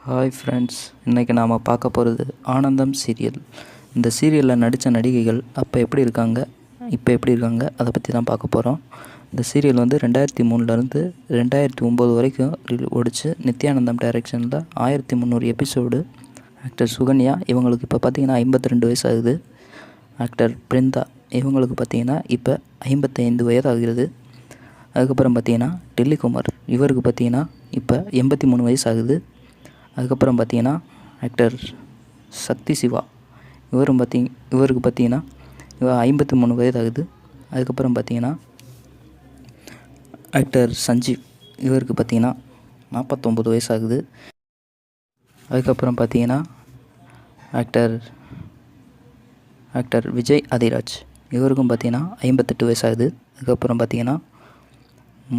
Hi friends இன்றைக்கி நாம் பார்க்க போகிறது ஆனந்தம் சீரியல். இந்த சீரியலில் நடித்த நடிகைகள் அப்போ எப்படி இருக்காங்க இப்போ எப்படி இருக்காங்க அதை பற்றி தான் பார்க்க போகிறோம் இந்த சீரியல் வந்து ரெண்டாயிரத்தி மூணுலேருந்து ரெண்டாயிரத்தி ஒம்பது வரைக்கும் ரிலீ- ஓடிச்சு. நித்யானந்தம் டைரக்ஷனில் ஆயிரத்தி முந்நூறு எபிசோடு ஆக்டர் சுகன்யா இவங்களுக்கு இப்போ பார்த்தீங்கன்னா ஐம்பத்தி ரெண்டு வயசு ஆகுது ஆக்டர் பிருந்தா இவங்களுக்கு பார்த்தீங்கன்னா இப்போ ஐம்பத்தைந்து வயது ஆகிறது அதுக்கப்புறம் பார்த்திங்கன்னா டெல்லிகுமார் இவருக்கு பார்த்தீங்கன்னா இப்போ எண்பத்தி மூணு வயசு ஆகுது அதுக்கப்புறம் பார்த்தீங்கன்னா ஆக்டர் சக்தி சிவா. இவரும் பார்த்தி இவருக்கு பார்த்தீங்கன்னா இவர் ஐம்பத்தி மூணு வயது ஆகுது. அதுக்கப்புறம் பார்த்தீங்கன்னா ஆக்டர் சஞ்சீவ் இவருக்கு பார்த்தீங்கன்னா நாற்பத்தொம்பது வயசு ஆகுது. அதுக்கப்புறம் பார்த்தீங்கன்னா ஆக்டர் ஆக்டர் விஜய் அதிராஜ் இவருக்கும் பார்த்தீங்கன்னா ஐம்பத்தெட்டு வயசு ஆகுது. அதுக்கப்புறம் பார்த்தீங்கன்னா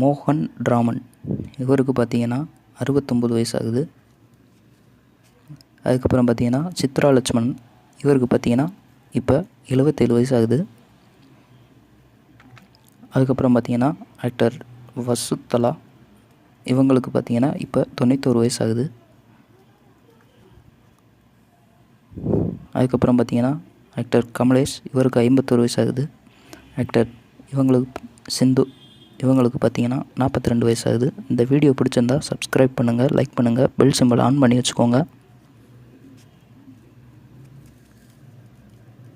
மோகன் ராமன் இவருக்கு பார்த்தீங்கன்னா அறுபத்தொம்பது வயசு ஆகுது. அதுக்கப்புறம் பார்த்தீங்கன்னா சித்ரா லட்சுமணன். இவருக்கு பார்த்தீங்கன்னா இப்போ எழுபத்தேழு வயசு ஆகுது அதுக்கப்புறம் பார்த்தீங்கன்னா ஆக்டர் வசுத்தலா. இவங்களுக்கு பார்த்தீங்கன்னா இப்போ தொண்ணூத்தோரு வயசு ஆகுது அதுக்கப்புறம் பார்த்தீங்கன்னா ஆக்டர் கமலேஷ் இவருக்கு ஐம்பத்தோரு வயசு ஆகுது ஆக்டர் இவங்களுக்கு சிந்து இவங்களுக்கு பார்த்தீங்கன்னா நாற்பத்தி ரெண்டு வயசு ஆகுது இந்த வீடியோ பிடிச்சிருந்தா சப்ஸ்கிரைப் பண்ணுங்கள் லைக் பண்ணுங்கள் பெல் சிம்பிள் ஆன் பண்ணி வச்சுக்கோங்க.